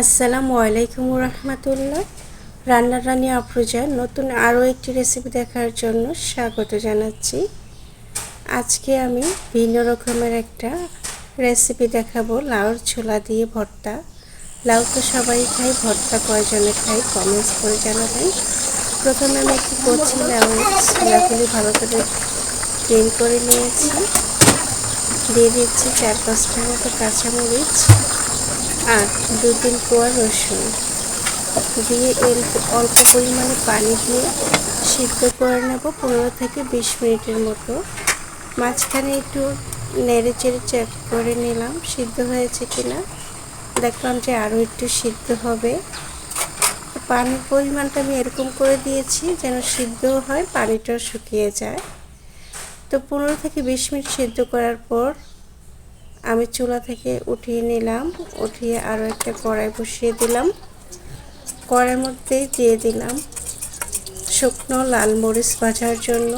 আসসালামু আলাইকুম রহমতুল্লাহ রান্নার রানী আফরোজার নতুন আরও একটি রেসিপি দেখার জন্য স্বাগত জানাচ্ছি। আজকে আমি ভিন্ন রকমের একটা রেসিপি দেখাবো। লাউর ছোলা দিয়ে ভর্তা। লাউ তো সবাই খাই ভর্তা কয়জনে খাই কমেন্টস করে জানাবেন। প্রথমে আমি একটু কচি লাউ ছোলাগুলি ভালো করে ক্লিন করে নিয়েছি। দিয়ে দিচ্ছি চার পাঁচটার মতো কাঁচামরিচ। আর দু তিন কোয়া রসুন। দিয়ে এর অল্প পরিমাণে পানি দিয়ে সিদ্ধ করে নেব পনেরো থেকে বিশ মিনিটের মতো। মাঝখানে একটু নেড়ে চেড়ে চেক করে নিলাম, সিদ্ধ হয়েছে কিনা। দেখলাম যে আরও একটু সিদ্ধ হবে। পানির পরিমাণটা আমি এরকম করে দিয়েছি যেন সিদ্ধ হয়, পানিটাও শুকিয়ে যায়। তো পনেরো থেকে বিশ মিনিট সিদ্ধ করার পর আমি চুলা থেকে উঠিয়ে নিলাম, উঠিয়ে আরও একটা কড়াই বসিয়ে দিলাম। কড়াইয়ের মধ্যেই দিয়ে দিলাম শুকনো লাল মরিচ ভাজার জন্য।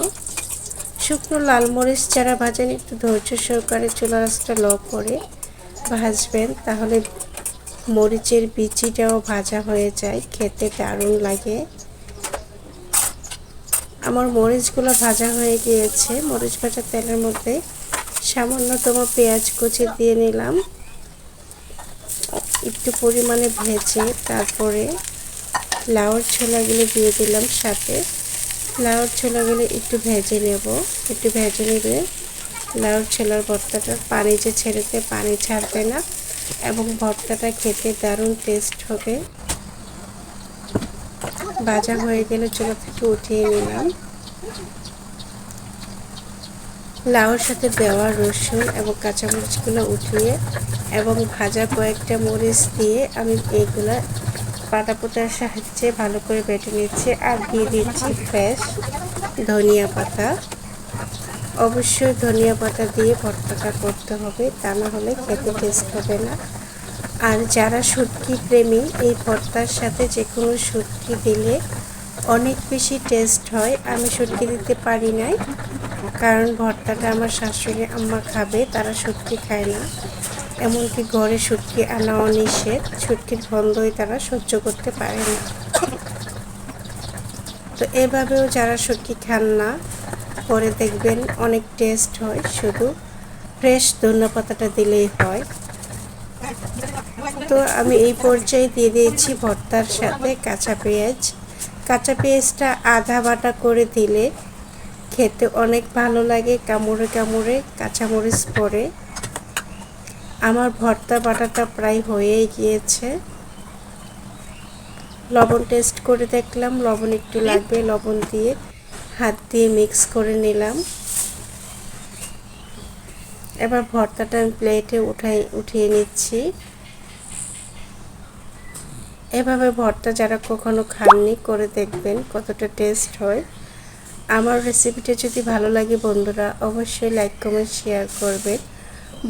শুকনো লাল মরিচ যারা ভাজেন, একটু ধৈর্য সহকারে চুলা রাস্তা ল করে ভাজবেন, তাহলে মরিচের বিচিটাও ভাজা হয়ে যায়, খেতে দারুণ লাগে। আমার মরিচগুলো ভাজা হয়ে গিয়েছে, মরিচ ভাজা তেলের মধ্যে সামান্যতম পেঁয়াজ কুচি দিয়ে নিলাম। একটু পরিমাণে ভেজে তারপরে লাউর ছোলাগুলো দিয়ে দিলাম সাথে। লাউর ছোলাগুলো একটু ভেজে নেব। একটু ভেজে নিলে লাউর ছোলার ভর্তাটার পানি যে ছেড়েতে পানি ছাড়বে না এবং ভর্তাটা খেতে দারুণ টেস্ট হবে। ভাজা হয়ে গেলে চুলা থেকে উঠিয়ে নিলাম। লাউর সাথে দেওয়া রসুন এবং কাঁচামরিচগুলো উঠিয়ে এবং ভাজা কয়েকটা মরিচ দিয়ে আমি এইগুলা পাটা পোটার সাহায্যে ভালো করে বেটে নিচ্ছি আর দিয়ে দিচ্ছি ফ্রেশ ধনিয়া পাতা। অবশ্যই ধনিয়া পাতা দিয়ে ভর্তাটা করতে হবে, তা না হলে খেতে টেস্ট হবে না। আর যারা শুটকি প্রেমী, এই ভর্তার সাথে যে কোনো শুটকি দিলে অনেক বেশি টেস্ট হয়। আমি শুটকি দিতে পারি নাই কারণ ভর্তাটা আমার শাশুড়ি, আম্মা খাবে, তারা শুটকি খায় না। এমনকি ঘরে শুটকি আনা অনিষেধ শুটকির গন্ধই তারা সহ্য করতে পারে না। তো এভাবেও যারা শুটকি খান না, পরে দেখবেন অনেক টেস্ট হয়, শুধু ফ্রেশ ধনিয়া পাতাটা দিলেই হয়। তো আমি এই পর্যায়ে দিয়ে দিয়েছি ভর্তার সাথে কাঁচা পেঁয়াজ। কাঁচা পেঁয়াজটা আধা বাটা করে দিলে খেতে অনেক ভালো লাগে, কামড়ে কামড়ে, কাঁচামরিচ পরে আমার ভর্তা বাটাটা প্রায় হয়েই গিয়েছে। লবণ টেস্ট করে দেখলাম, লবণ একটু লাগবে, লবণ দিয়ে হাত দিয়ে মিক্স করে নিলাম। এবার ভর্তাটা আমি প্লেটে উঠাই, উঠিয়ে নিচ্ছি। এভাবে ভর্তা যারা কখনো খাননি, করে দেখবেন কতটা টেস্ট হয়। আমার রেসিপিটা যদি ভালো লাগে বন্ধুরা, অবশ্যই লাইক কমেন্ট শেয়ার করবেন।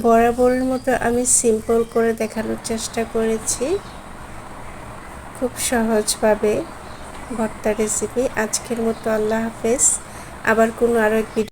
বরাবরের মতো আমি সিম্পল করে দেখানোর চেষ্টা করেছি। খুব সহজভাবে ভর্তা রেসিপি আজকের মতো আল্লাহ হাফেজ। আবার কোনো আরও এক